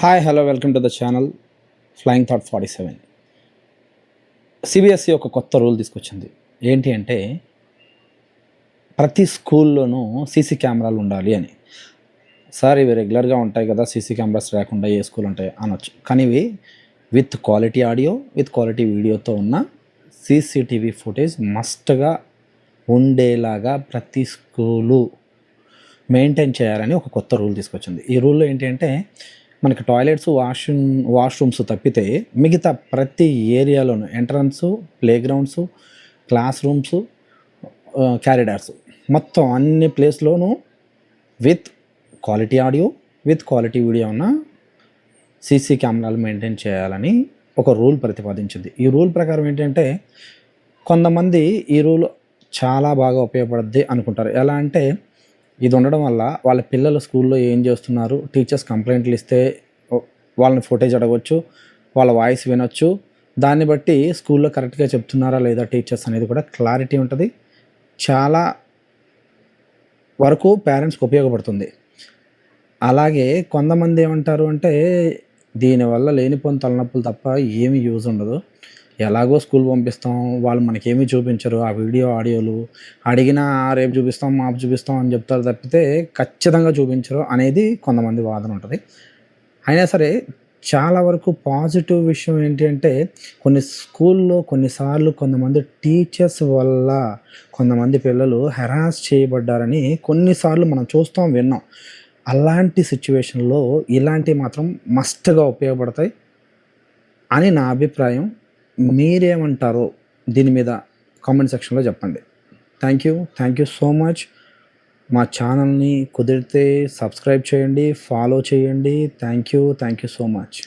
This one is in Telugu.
Hi hello welcome to the channel flying thought forty seven CBSE ఒక కొత్త రూల్ తీసుకొచ్చింది. ఏంటి అంటే ప్రతి స్కూల్లోనూ సీసీ కెమెరాలు ఉండాలి అని. సార్ ఇవి రెగ్యులర్గా ఉంటాయి కదా సీసీ కెమెరాస్ లేకుండా ఏ స్కూల్ ఉంటాయి అనొచ్చు. కానీ ఇవి with quality audio with quality వీడియోతో ఉన్న సీసీటీవీ ఫుటేజ్ మస్ట్గా ఉండేలాగా ప్రతి స్కూలు మెయింటైన్ చేయాలని ఒక కొత్త రూల్ తీసుకొచ్చింది. ఈ రూల్లో ఏంటి అంటే మనకి టాయిలెట్స్ వాష్రూమ్ వాష్రూమ్స్ తప్పితే మిగతా ప్రతి ఏరియాలోనూ entrance play grounds class rooms corridors. మొత్తం అన్ని ప్లేస్లోనూ with quality audio with quality video ఉన్న సీసీ కెమెరాలు మెయింటైన్ చేయాలని ఒక రూల్ ప్రతిపాదించింది. ఈ రూల్ ప్రకారం ఏంటంటే కొంతమంది ఈ రూల్ చాలా బాగా ఉపయోగపడుద్ది అనుకుంటారు. ఎలా అంటే ఇది ఉండడం వల్ల వాళ్ళ పిల్లలు స్కూల్లో ఏం చేస్తున్నారు? టీచర్స్ కంప్లైంట్లు ఇస్తే వాళ్ళని ఫుటేజ్ అడగవచ్చు వాళ్ళ వాయిస్ వినొచ్చు. దాన్ని బట్టి స్కూల్లో కరెక్ట్గా చెప్తున్నారా లేదా టీచర్స్ అనేది కూడా క్లారిటీ ఉంటుంది. చాలా వరకు పేరెంట్స్కి ఉపయోగపడుతుంది. అలాగే కొంతమంది ఏమంటారు అంటే దీనివల్ల లేనిపోని తలనొప్పులు తప్ప ఏమి యూజ్ ఉండదు. ఎలాగో స్కూల్ పంపిస్తాం వాళ్ళు మనకేమీ చూపించరు ఆ వీడియో ఆడియోలు. అడిగినా "ఆ, రేపు చూపిస్తాం మాపు చూపిస్తాం అని చెప్తారు తప్పితే ఖచ్చితంగా చూపించరు అనేది కొంతమంది వాదన ఉంటుంది. అయినా సరే చాలా వరకు పాజిటివ్ విషయం ఏంటి అంటే కొన్ని స్కూల్లో కొన్నిసార్లు కొంతమంది టీచర్స్ వల్ల కొంతమంది పిల్లలు హెరాస్ చేయబడ్డారని కొన్నిసార్లు మనం చూస్తాం విన్నాం. అలాంటి సిచ్యువేషన్లో ఇలాంటివి మాత్రం మస్ట్గా ఉపయోగపడతాయి అని నా అభిప్రాయం. మీరేమంటారో దీని మీద కామెంట్ సెక్షన్లో చెప్పండి. Thank you thank you so much మా ఛానల్ని కుదిరితే సబ్స్క్రైబ్ చేయండి ఫాలో చేయండి. Thank you thank you so much